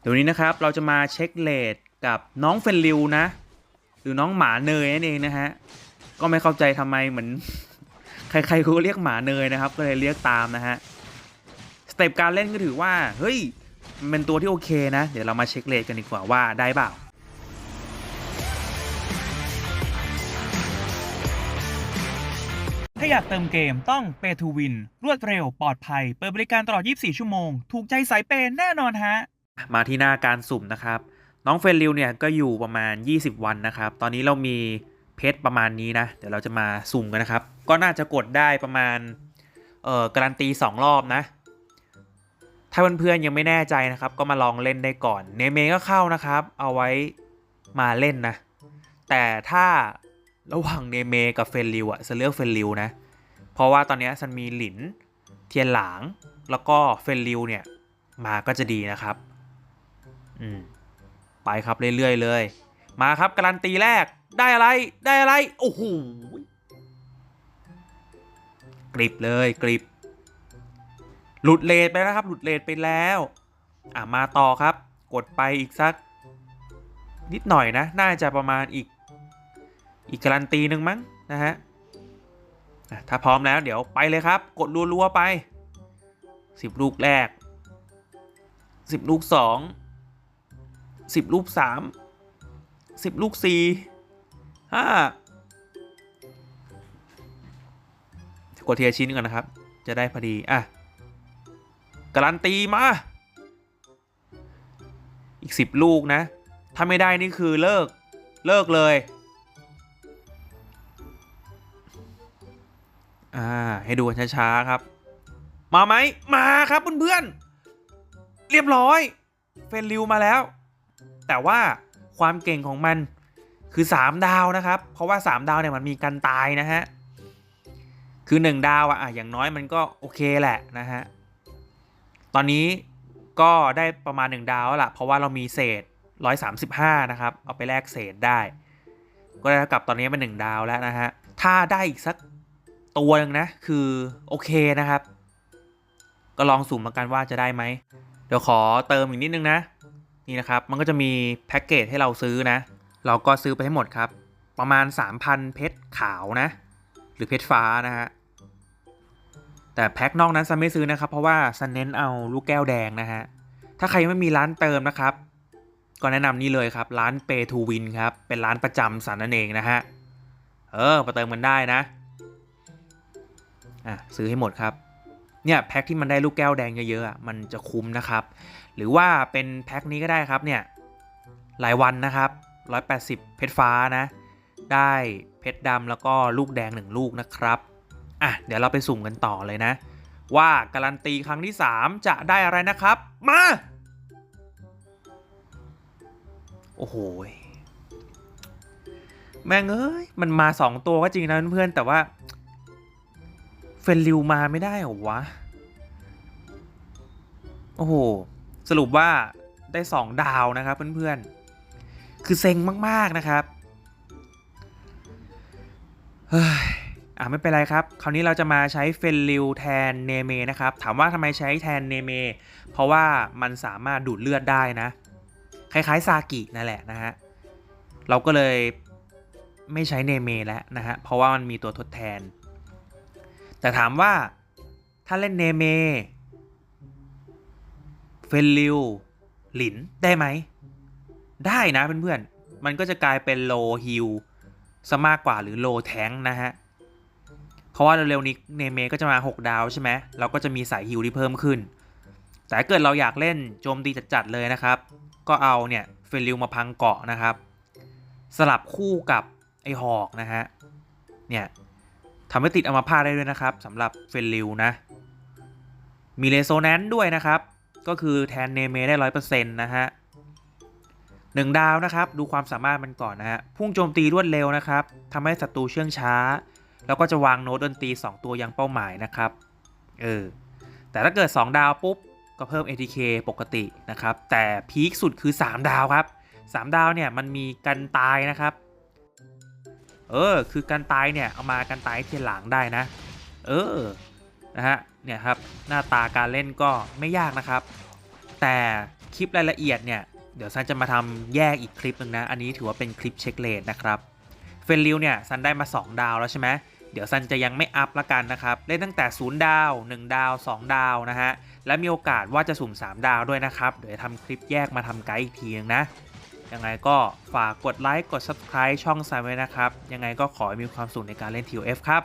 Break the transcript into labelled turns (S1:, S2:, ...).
S1: เดี๋ยวนี้นะครับเราจะมาเช็คเลทกับน้องเฟนริวนะ หรือน้องหมาเนยนั่นเองนะฮะ ก็ไม่เข้าใจทำไมเหมือน ใครๆเขาก็เรียกหมาเนยนะครับ ก็เลยเรียกตามนะฮะ สเต็ปการเล่นก็ถือว่า เฮ้ยมันเป็นตัวที่โอเคนะ เดี๋ยวเรามาเช็คเลทกันดีกว่าว่าได้เปล่าถ้าอยากเติมเกมต้อง Pay to Win รวดเร็วปลอดภัย เปิดบริการตลอด 24 ชั่วโมง ถูกใจสายเปย์แน่นอนฮะ มาที่หน้าการสุ่มนะครับ น้องเฟรนริวเนี่ยก็อยู่ประมาณ 20 วันนะครับ ตอนนี้เรามีเพชรประมาณนี้นะ เดี๋ยวเราจะมาสุ่มกันนะครับ ก็น่าจะกดได้ประมาณ เอ่อการันตี 2 รอบนะ ถ้าเพื่อนๆยังไม่แน่ใจนะครับ ก็มาลองเล่นได้ก่อน เนเมก็เข้านะครับ เอาไว้มาเล่นนะ แต่ถ้าระหว่างเนเมกับเฟรนริวอะจะเลือกเฟรนริวนะ เพราะว่าตอนนี้ซันมีหลิน เทียนหลาง แล้วก็เฟรนริวเนี่ยมาก็จะดีนะครับ อืมไปครับเรื่อยๆเลย มาครับการันตีแรกได้อะไรได้อะไร โอ้โหกริบเลยกริบ หลุดเลทไปแล้วครับ หลุดเลทไปแล้ว อะมาต่อครับ กดไปอีกสัก นิดหน่อยนะ น่าจะประมาณอีก อีกการันตีหนึ่งมั้งนะฮะอะถ้าพร้อมแล้วเดี๋ยวไปเลยครับ กดรัวๆไป 10 ลูกแรก 10 ลูก 2 10ลูก3 10ลูก4 5กดเทียชิ้นก่อนนะครับ จะได้พอดี อะ การันตีมา อีก10ลูกนะ ถ้าไม่ได้นี่คือเลิก เลิกเลย อ่า ให้ดูช้าๆครับ มาไหม มาครับเพื่อนๆเรียบร้อย เฟนริวมาแล้ว แต่ว่าความเก่งของมันคือ 3 ดาวนะครับ เพราะว่า 3 ดาวเนี่ยมันมีกันตายนะฮะ คือ 1 ดาวอะอย่างน้อยมันก็โอเคแหละนะฮะ ตอนนี้ก็ได้ประมาณ 1 ดาวแล้วละเพราะว่าเรามีเศษ 135 นะครับ เอาไปแลกเศษได้ ก็ได้เท่ากับตอนนี้เป็น 1 ดาวแล้วนะฮะ ถ้าได้อีกสักตัวหนึ่งนะ คือโอเคนะครับ ก็ลองสุ่มมากันว่าจะได้ไหม เดี๋ยวขอเติมอีกนิดนึงนะ นี่นะครับ มันก็จะมีแพ็กเกจให้เราซื้อนะ เราก็ซื้อไปให้หมดครับ ประมาณ 3,000 เพชรขาวนะ หรือเพชรฟ้านะฮะ แต่แพ็คนอกนั้นซันไม่ซื้อนะครับ เพราะว่าซันเน้นเอาลูกแก้วแดงนะฮะ ถ้าใครไม่มีร้านเติมนะครับ ก็แนะนำนี่เลยครับ ร้าน Pay to Win ครับ เป็นร้านประจำสันนั่นเองนะฮะ เออมาเติมกันได้นะ อะซื้อให้หมดครับ เนี่ยแพ็คที่มันได้ลูกแก้วแดงเยอะๆอะมันจะคุ้มนะครับ หรือว่าเป็นแพ็คนี้ก็ได้ครับเนี่ยรายวันนะครับ 180 เพชรฟ้านะ ได้เพชรดำแล้วก็ลูกแดง 1 ลูกนะครับอะเดี๋ยวเราไปสุ่มกันต่อเลยนะ ว่าการันตีครั้งที่ 3 จะได้อะไรนะครับ มา โอ้โหแม่งเอ้ย มันมา 2 ตัวก็จริงนะเพื่อนๆแต่ว่า นริวมาไม่ได้เหรอวะ โอ้โห สรุปว่าได้2ดาวนะครับเพื่อนๆ คือเซ็งมากๆนะครับ เฮ้ยอะไม่เป็นไรครับ คราวนี้เราจะมาใช้เฟนริวแทนเนเมนะครับ ถามว่าทำไมใช้แทนเนเม เพราะว่ามันสามารถดูดเลือดได้นะ คล้ายๆซากินั่นแหละนะฮะ เราก็เลยไม่ใช้เนเมแล้วนะฮะ เพราะว่ามันมีตัวทดแทน แต่ถามว่าถ้าเล่นเนเม เฟนริว หลิน ได้ไหม ได้นะเพื่อนๆ มันก็จะกลายเป็นโลฮิลซะมากกว่าหรือโลแทงนะฮะ เพราะว่าเร็วๆนี้เนเมก็จะมา 6 ดาวใช่ไหมเราก็จะมีสายฮิลที่เพิ่มขึ้น แต่เกิดเราอยากเล่นโจมตีจัดๆเลยนะครับ ก็เอาเนี่ยเฟนริวมาพังเกาะนะครับ สลับคู่กับไอหอกนะฮะ เนี่ย ทำให้ติดอมาพาได้ด้วยนะครับสำหรับเฟนริวนะ มีเรโซแนนซ์ด้วยนะครับ ก็คือแทนเนเมได้ร้อยเปอร์เซ็นต์นะฮะหนึ่งดาวนะครับ ดูความสามารถมันก่อนนะฮะ พุ่งโจมตีรวดเร็วนะครับทำให้ศัตรูเชื่องช้า แล้วก็จะวางโน้ตดนตรี 2 ตัวยังเป้าหมายนะครับ เออ แต่ถ้าเกิด 2 ดาวปุ๊บ ก็เพิ่ม ATK ปกตินะครับ แต่พีคสุดคือ 3 ดาวครับ 3 ดาวเนี่ยมันมีกันตายนะครับ เออ คือการตายเนี่ยเอามากันตายทีหลังได้นะ เออ นะฮะ เนี่ยครับหน้าตาการเล่นก็ไม่ยากนะครับ แต่คลิปรายละเอียดเนี่ยเดี๋ยวซันจะมาทำแยกอีกคลิปหนึ่งนะ อันนี้ถือว่าเป็นคลิปเช็คเลทนะครับเฟนลิวเนี่ยซันได้มา 2 ดาวแล้วใช่ไหมเดี๋ยวซันจะยังไม่อัพละกันนะครับ เล่นตั้งแต่ 0 ดาว 1 ดาว 2 ดาวนะฮะ และมีโอกาสว่าจะสุ่ม 3 ดาวด้วยนะครับ เดี๋ยวทำคลิปแยกมาทำไกด์อีกทีนึงนะ ยังไงก็ฝากกดไลค์กด subscribe ช่องซันไว้นะครับ ยังไงก็ขอให้มีความสุขในการเล่น TOF ครับ